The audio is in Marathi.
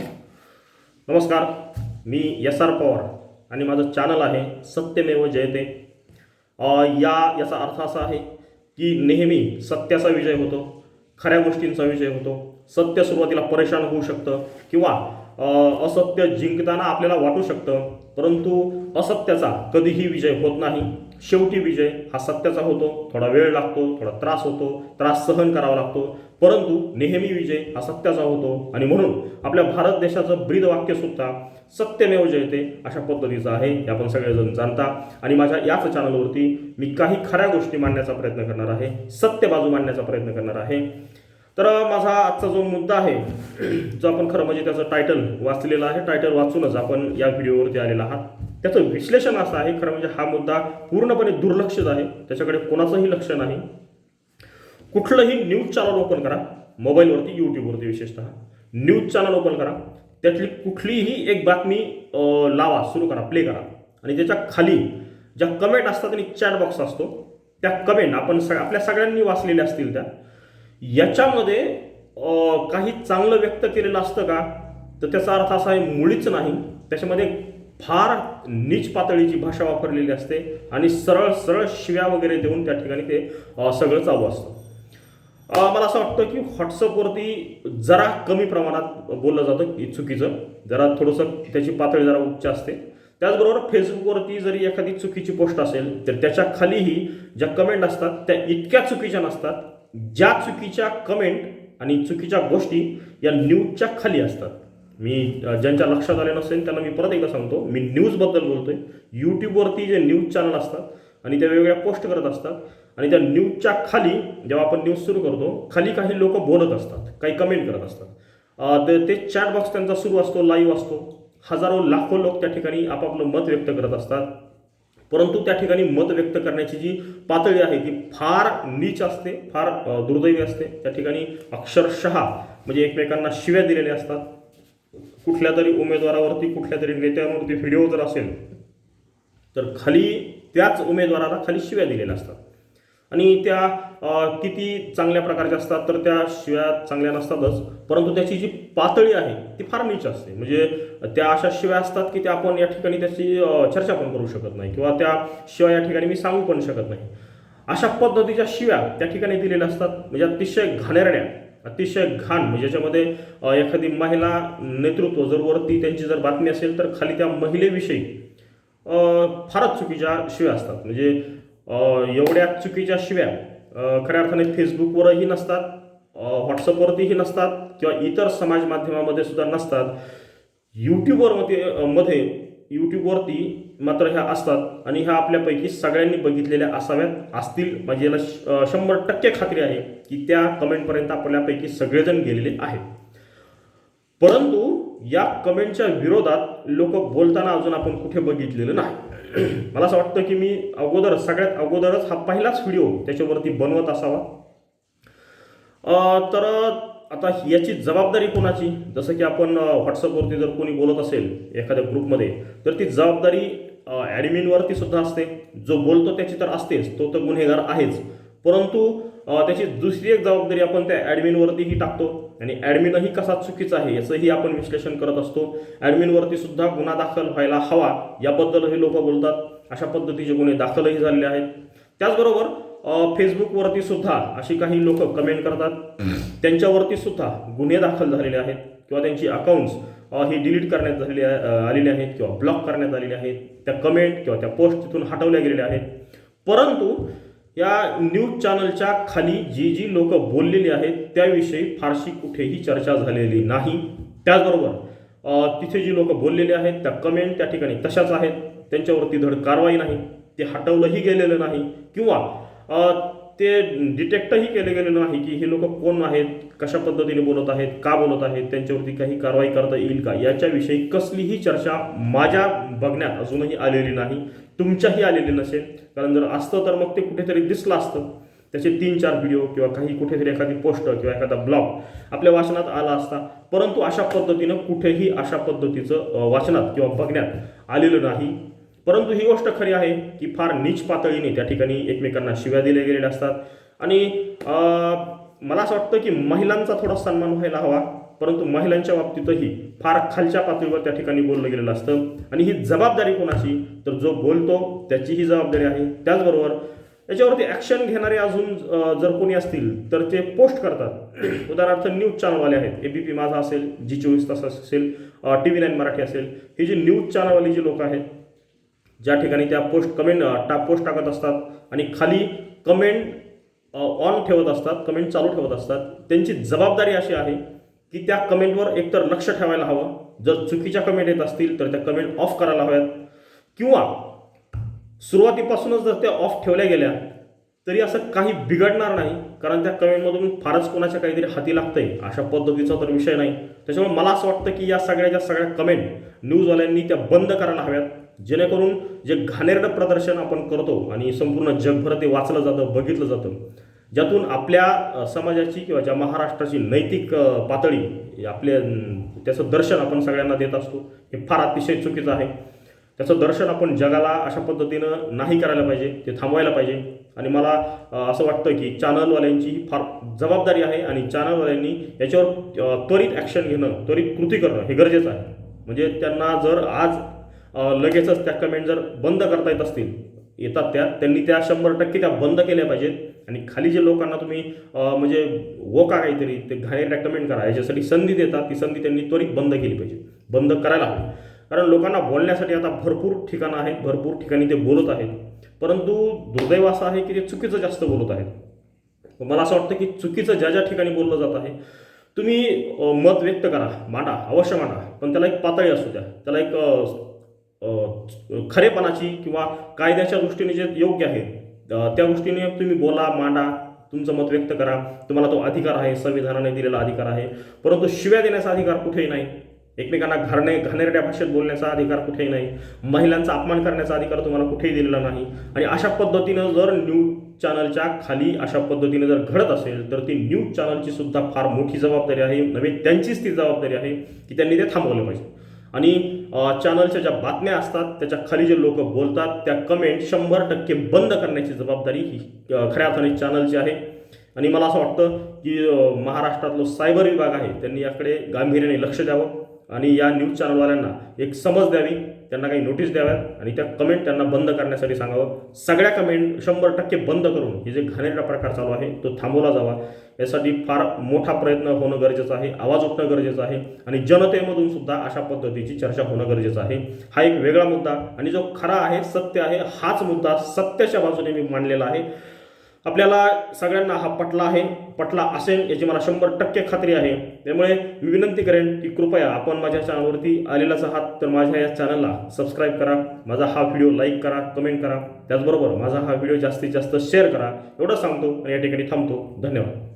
नमस्कार मी एस आर पवार आणि माझं चॅनल आहे सत्यमेव जयते. या याचा अर्थ असा आहे की नेहमी सत्याचा विजय होतो खऱ्या गोष्टींचा विजय होतो सत्य सुरुवातीला परेशान होऊ शकतं किंवा असत्य जिंकताना आपल्याला वाटू शकतं परंतु असत्याचा कधीही विजय होत नाही. शेवटी विजय हा सत्याचा होतो. थोडा वेळ लागतो थोडा त्रास होतो त्रास सहन करावा लागतो. परंतु नेहमी विजय हा सत्याचा होतो. आणि म्हणून आपल्या भारत देशाचं ब्रीद वाक्य सुद्धा सत्यमेव जयते अशा पद्धतीचं आहे. हे आपण सगळेजण जाणता. आणि माझ्या याच चॅनलवरती मी काही खऱ्या गोष्टी मांडण्याचा प्रयत्न करणार आहे. सत्य बाजू मांडण्याचा प्रयत्न करणार आहे. तर माझा आजचा जो मुद्दा आहे जो आपण खरं म्हणजे त्याचं टायटल वाचलेलं आहे. टायटल वाचूनच आपण या व्हिडिओवरती आलेला आहात. त्याचं विश्लेषण असं आहे खरं म्हणजे हा मुद्दा पूर्णपणे दुर्लक्षित आहे. त्याच्याकडे कोणाचंही लक्ष नाही. कुठलंही न्यूज चॅनल ओपन करा मोबाईलवरती यूट्यूबवरती विशेषतः. न्यूज चॅनल ओपन करा त्यातली कुठलीही एक बातमी लावा सुरू करा प्ले करा. आणि त्याच्याखाली ज्या कमेंट असतात आणि चॅट बॉक्स असतो त्या कमेंट आपण सग आपल्या सगळ्यांनी वाचलेल्या असतील त्या. याच्यामध्ये काही चांगलं व्यक्त केलेलं असतं का? तर त्याचा अर्थ असा आहे मुळीच नाही. त्याच्यामध्ये फार नीच पातळीची भाषा वापरलेली असते आणि सरळ सरळ शिव्या वगैरे देऊन त्या ठिकाणी ते सगळं चालू असतं. मला असं वाटतं की व्हॉट्सअपवरती जरा कमी प्रमाणात बोललं जातं चुकीचं. जरा थोडंसं त्याची पातळी जरा उच्च असते. त्याचबरोबर फेसबुकवरती जरी एखादी चुकीची पोस्ट असेल तर त्याच्या खालीही ज्या कमेंट असतात त्या इतक्या चुकीच्या नसतात ज्या चुकीच्या कमेंट आणि चुकीच्या गोष्टी या न्यूजच्या खाली असतात. मी ज्यांच्या लक्षात आले नसेल त्यांना मी परत एकदा सांगतो. मी न्यूजबद्दल बोलतोय. यूट्यूबवरती जे न्यूज चॅनल असतात आणि त्या वेगवेगळ्या पोस्ट करत असतात आणि त्या न्यूजच्या खाली जेव्हा आपण न्यूज सुरू करतो खाली काही लोक बोलत असतात काही कमेंट करत असतात. ते ते चॅट बॉक्स त्यांचा सुरू असतो लाईव्ह असतो. हजारो लाखो लोक त्या ठिकाणी आपापलं मत व्यक्त करत असतात. परंतु त्या ठिकाणी मत व्यक्त करण्याची जी पातळी आहे ती फार नीच असते फार दुर्दैवी असते. त्या ठिकाणी अक्षरशः म्हणजे एकमेकांना शिव्या दिलेल्या असतात. कुठल्या तरी उमेदवारावरती कुठल्या तरी नेत्यांवरती व्हिडिओ जर असेल तर खाली त्याच उमेदवाराला खाली शिव्या दिलेल्या असतात. आणि त्या किती चांगल्या प्रकारच्या असतात तर त्या शिव्या चांगल्या नसतातच. परंतु त्याची जी पातळी आहे ती फार नीच असते. म्हणजे त्या अशा शिव्या असतात की त्या आपण या ठिकाणी त्याची चर्चा पण करू शकत नाही. किंवा त्या शिवाय या ठिकाणी मी सांगू पण शकत नाही. अशा पद्धतीच्या शिव्या त्या ठिकाणी दिलेल्या असतात. म्हणजे अतिशय घाणेरड्या. अतिशय घाण. म्हणजे ज्याच्यामध्ये एखादी महिला नेतृत्व जर वरती त्यांची जर बातमी असेल तर खाली त्या महिलेविषयी फारच चुकीच्या शिव्या असतात. म्हणजे एवढ्या चुकीच्या शिव्या खऱ्या अर्थाने फेसबुकवरही नसतात व्हॉट्सअपवरतीही नसतात किंवा इतर समाज माध्यमामध्ये सुद्धा नसतात. यूट्यूबवर मध्ये मध्ये यूट्यूबवरती मात्र ह्या असतात आणि ह्या आपल्यापैकी सगळ्यांनी बघितलेल्या असाव्यात असतील. म्हणजे याला शंभर टक्के खात्री आहे की त्या कमेंटपर्यंत आपल्यापैकी सगळेजण गेलेले आहेत. परंतु या कमेंटच्या विरोधात लोक बोलताना अजून आपण कुठे बघितलेलं नाही. मला असं वाटतं की मी अगोदर सगळ्यात अगोदरच हा पहिलाच व्हिडिओ त्याच्यावरती बनवत असावा. तर आता याची जबाबदारी कोणाची? जसं की आपण व्हॉट्सअपवरती जर कोणी बोलत असेल एखाद्या ग्रुपमध्ये तर ती जबाबदारी ॲडमिनवरती सुद्धा असते. जो बोलतो त्याची तर असतेच तो तर गुन्हेगार आहेच. परंतु त्याची दुसरी एक जबाबदारी आपण त्या ॲडमिनवरतीही टाकतो. आणि ॲडमिनही कसा चुकीचा आहे याचंही आपण विश्लेषण करत असतो. ॲडमिनवरती सुद्धा गुन्हा दाखल व्हायला हवा याबद्दलही लोक बोलतात. अशा पद्धतीचे गुन्हे दाखलही झालेले आहेत. त्याचबरोबर फेसबुकवरती सुद्धा अशी काही लोक कमेंट करतात. त्यांच्यावरती सुद्धा गुन्हे दाखल झालेले आहेत. किंवा त्यांची अकाउंट्स ही डिलीट करण्यात झालेली आलेली आहेत किंवा ब्लॉक करण्यात आलेले आहेत त्या कमेंट किंवा त्या पोस्ट तिथून हटवल्या गेलेल्या आहेत. परंतु या न्यूज चॅनलच्या खाली जी जी लोक बोललेली आहेत त्याविषयी फारशी कुठेही चर्चा झालेली नाही. त्याचबरोबर तिथे जी लोक बोललेले आहेत त्या कमेंट त्या ठिकाणी तशाच आहेत. त्यांच्यावरती धड कारवाई नाही. ते हटवलंही गेलेलं नाही. किंवा ते डिटेक्टही केले गेलेलं नाही की हे लोक कोण आहेत कशा पद्धतीने बोलत आहेत का बोलत आहेत त्यांच्यावरती काही कारवाई करता येईल का? याच्याविषयी कसलीही चर्चा माझ्या बघण्यात अजूनही आलेली नाही. तुमच्याही आलेली नसेल. कारण जर असतं तर मग ते कुठेतरी दिसलं असतं. त्याचे तीन चार व्हिडिओ किंवा काही कुठेतरी एखादी पोस्ट किंवा एखादा ब्लॉग आपल्या वाचनात आला असता. परंतु अशा पद्धतीनं कुठेही अशा पद्धतीचं वाचनात किंवा बघण्यात आलेलं नाही. परंतु ही गोष्ट खरी आहे की फार नीच पातळीने त्या ठिकाणी एकमेकांना शिव्या दिल्या गेलेल्या असतात. आणि मला असं वाटतं की महिलांचा थोडा सन्मान व्हायला हवा परंतु महिलांच्या बाबतीतही फार खालच्या पातळीवर त्या ठिकाणी बोललं गेलेलं असतं. आणि ही जबाबदारी कोणाची? तर जो बोलतो त्याची ही जबाबदारी आहे. त्याचबरोबर याच्यावरती ॲक्शन घेणारे अजून जर कोणी असतील तर ते पोस्ट करतात. उदाहरणार्थ न्यूज चॅनलवाले आहेत. ए बी पी माझा असेल जी चोवीस तास असेल टी व्ही नाईन मराठी असेल. ही जी न्यूज चॅनलवाली जी लोक आहेत ज्या ठिकाणी त्या पोस्ट कमेंट टा पोस्ट टाकत असतात आणि खाली कमेंट ऑन ठेवत असतात कमेंट चालू ठेवत असतात त्यांची जबाबदारी अशी आहे की त्या कमेंटवर एकतर लक्ष ठेवायला हवं. जर चुकीच्या कमेंट येत असतील तर त्या कमेंट ऑफ करायला हव्यात. किंवा सुरुवातीपासूनच जर त्या ऑफ ठेवल्या गेल्या तरी असं काही बिघडणार नाही कारण त्या कमेंटमधून फारच कोणाच्या काहीतरी हाती लागतंय. अशा पद्धतीचा तर विषय नाही. त्याच्यामुळे मला असं वाटतं की या सगळ्याच्या सगळ्या कमेंट न्यूजवाल्यांनी त्या बंद करायला हव्यात. जेणेकरून जे घाणेरडं प्रदर्शन आपण करतो आणि संपूर्ण जगभर ते वाचलं जातं बघितलं जातं ज्यातून आपल्या समाजाची किंवा ज्या महाराष्ट्राची नैतिक पातळी आपल्या त्याचं दर्शन आपण सगळ्यांना देत असतो हे फार अतिशय चुकीचं आहे. त्याचं दर्शन आपण जगाला अशा पद्धतीनं नाही करायला पाहिजे ते थांबवायला पाहिजे. आणि मला असं वाटतं की चॅनलवाल्यांची फार जबाबदारी आहे आणि चॅनलवाल्यांनी याच्यावर त्वरित ॲक्शन घेणं त्वरित कृती करणं हे गरजेचं आहे. म्हणजे त्यांना जर आज लगेचच त्या कमेंट जर बंद करता येत असतील येतात त्या त्यांनी त्या शंभर टक्के त्या बंद केल्या पाहिजेत. आणि खाली जे लोकांना तुम्ही म्हणजे म्हणजे वोका काहीतरी ते घाणेरड्या कमेंट करा याच्यासाठी संधी देतात ती संधी त्यांनी त्वरित बंद केली पाहिजे बंद करायला हवी. कारण लोकांना बोलण्यासाठी आता भरपूर ठिकाणं आहेत भरपूर ठिकाणी ते बोलत आहेत. परंतु दुर्दैव असं आहे की ते चुकीचं जास्त बोलत आहेत. मला असं वाटतं की चुकीचं ज्या ज्या ठिकाणी बोललं जात आहे तुम्ही मत व्यक्त करा मांडा अवश्य मांडा. पण त्याला एक पातळी असू द्या. त्याला एक खरेपणाची किंवा कायद्याच्या दृष्टीने जे योग्य आहे त्या दृष्टीने तुम्ही बोला मांडा तुमचं मत व्यक्त करा. तुम्हाला तो अधिकार आहे संविधानाने दिलेला अधिकार आहे. परंतु शिव्या देण्याचा अधिकार कुठेही नाही. एकमेकांना घाणे घाणेरड्या भाषेत बोलण्याचा अधिकार कुठेही नाही. महिलांचा अपमान करण्याचा अधिकार तुम्हाला कुठेही दिलेला नाही. आणि अशा पद्धतीनं जर न्यूज चॅनलच्या खाली अशा पद्धतीने जर घडत असेल तर ती न्यूज चॅनलची सुद्धा फार मोठी जबाबदारी आहे. नव्हे त्यांचीच ती जबाबदारी आहे की त्यांनी ते थांबवलं पाहिजे. आणि चॅनलच्या ज्या बातम्या असतात त्याच्याखाली जे लोक बोलतात त्या कमेंट शंभर टक्के बंद करण्याची जबाबदारी ही खऱ्या अर्थाने चॅनलची आहे. आणि मला असं वाटतं की महाराष्ट्रातलं सायबर विभाग आहे त्यांनी याकडे गांभीर्याने लक्ष द्यावं आणि या न्यूज चॅनलवाल्यांना एक समज द्यावी त्यांना काही नोटीस द्याव्यात आणि त्या कमेंट त्यांना बंद करण्यासाठी सांगावं. सगळ्या कमेंट शंभर टक्के बंद करून हे जे घाणेरडा प्रकार चालू आहे तो थांबवला जावा. यासाठी फार मोठा प्रयत्न होणं गरजेचं आहे आवाज उठणं गरजेचं आहे आणि जनतेमधून सुद्धा अशा पद्धतीची चर्चा होणं गरजेचं आहे. हा एक वेगळा मुद्दा आणि जो खरा आहे सत्य आहे हाच मुद्दा सत्याच्या बाजूने मी मांडलेला आहे. आपल्याला सगळ्यांना हा पटला आहे पटला असेल याची मला शंभर टक्के खात्री आहे. त्यामुळे मी विनंती करेन की कृपया आपण माझ्या चॅनलवरती आलेलाच आहात तर माझ्या या चॅनलला सबस्क्राईब करा माझा हा व्हिडिओ लाईक करा कमेंट करा. त्याचबरोबर माझा हा व्हिडिओ जास्तीत जास्त शेअर करा. एवढं सांगतो आणि या ठिकाणी थांबतो. धन्यवाद.